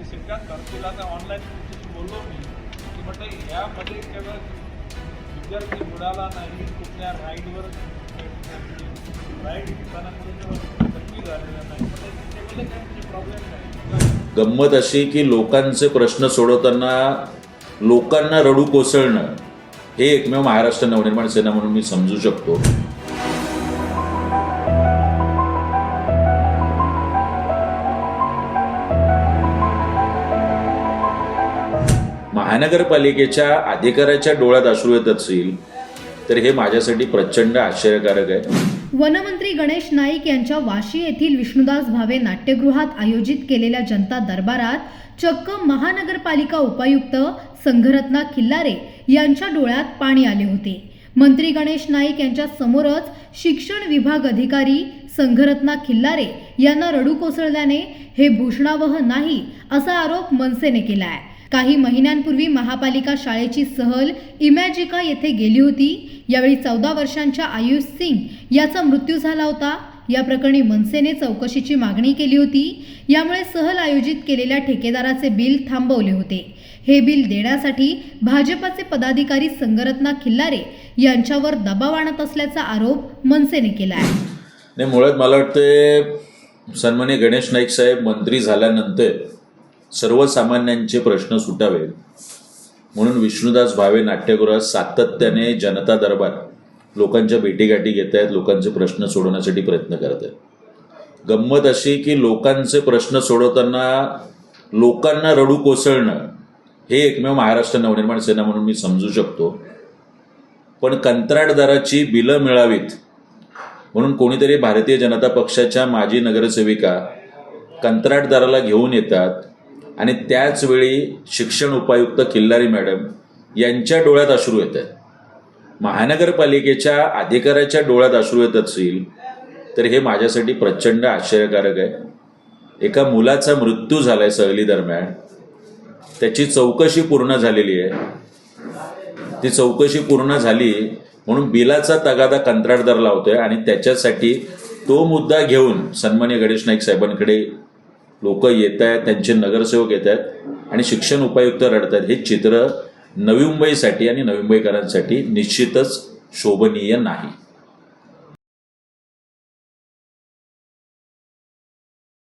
Shrikant घरकुलाचा online मी की म्हटलं यामध्ये केवळ जर ते बुडाला नाही कुठल्या राईडवर राईड झालेला नाही प्रॉब्लेम म्हणजे नाही गंमत अशी की लोकांचे प्रश्न सोडवताना लोकांना रडू कोसळणं हे एकमेव महाराष्ट्र नवनिर्माण सेना म्हणून मी समजू शकतो. महानगरपालिकेच्या अधिकाऱ्याच्या डोळ्यात अश्रू येत असतील तर हे माझ्यासाठी प्रचंड आश्चर्यकारक आहे. वनमंत्री गणेश नाईक यांच्या वाशी येथील विष्णुदास भावे नाट्यगृहात आयोजित केलेल्या जनता दरबारात चक्क महानगरपालिका उपायुक्त संघरत्ना खिल्लारे यांच्या डोळ्यात पाणी आले होते. मंत्री गणेश नाईक यांच्या समोरच शिक्षण विभाग अधिकारी संघरत्ना खिल्लारे यांना रडू कोसळल्याने हे भूषणावह नाही असा आरोप मनसेने केला आहे काही महिन्यांपूर्वी महापालिका शाळेची सहल इमॅजिका येथे गेली होती. यावेळी चौदा वर्षांच्या आयुष सिंग याचा मृत्यू झाला होता. या प्रकरणी मनसेने चौकशीची मागणी केली होती. यामुळे सहल आयोजित केलेल्या ठेकेदाराचे बिल थांबवले होते. हे बिल देण्यासाठी भाजपाचे पदाधिकारी संगरत्ना खिल्लारे यांच्यावर दबाव आणत असल्याचा आरोप मनसेने केला आहे नाही मुळात मला वाटते सन्मान्य गणेश नाईक साहेब मंत्री झाल्यानंतर सर्वसामान्यांचे प्रश्न सुटावेत. म्हणून विष्णुदास भावे नाट्यगृहात सातत्याने जनता दरबार लोकांच्या भेटीगाठी घेत आहेत लोकांचे प्रश्न सोडवण्यासाठी प्रयत्न करत आहेत गंमत अशी की लोकांचे प्रश्न सोडवताना लोकांना रडू कोसळणं हे एकमेव महाराष्ट्र नवनिर्माण सेना म्हणून मी समजू शकतो. पण कंत्राटदाराची बिलं मिळावीत. म्हणून कोणीतरी भारतीय जनता पक्षाच्या माजी नगरसेविका कंत्राटदाराला घेऊन येतात. आणि त्याचवेळी शिक्षण उपायुक्त किल्लारी मॅडम यांच्या डोळ्यात अश्रू येत आहेत. महानगरपालिकेच्या अधिकाऱ्याच्या डोळ्यात अश्रू येत असतील तर हे माझ्यासाठी प्रचंड आश्चर्यकारक आहे. एका मुलाचा मृत्यू झालाय सहली दरम्यान. त्याची चौकशी पूर्ण झालेली आहे. ती चौकशी पूर्ण झाली म्हणून बिलाचा तगादा कंत्राटदार लावतोय आणि त्याच्यासाठी तो मुद्दा घेऊन सन्मान्य गणेश नाईक साहेबांकडे लोक येत आहेत त्यांचे नगरसेवक येत आहेत आणि शिक्षण उपायुक्त रडत आहेत हे चित्र नवी मुंबईसाठी आणि नवी मुंबईकरांसाठी निश्चितच शोभनीय नाही.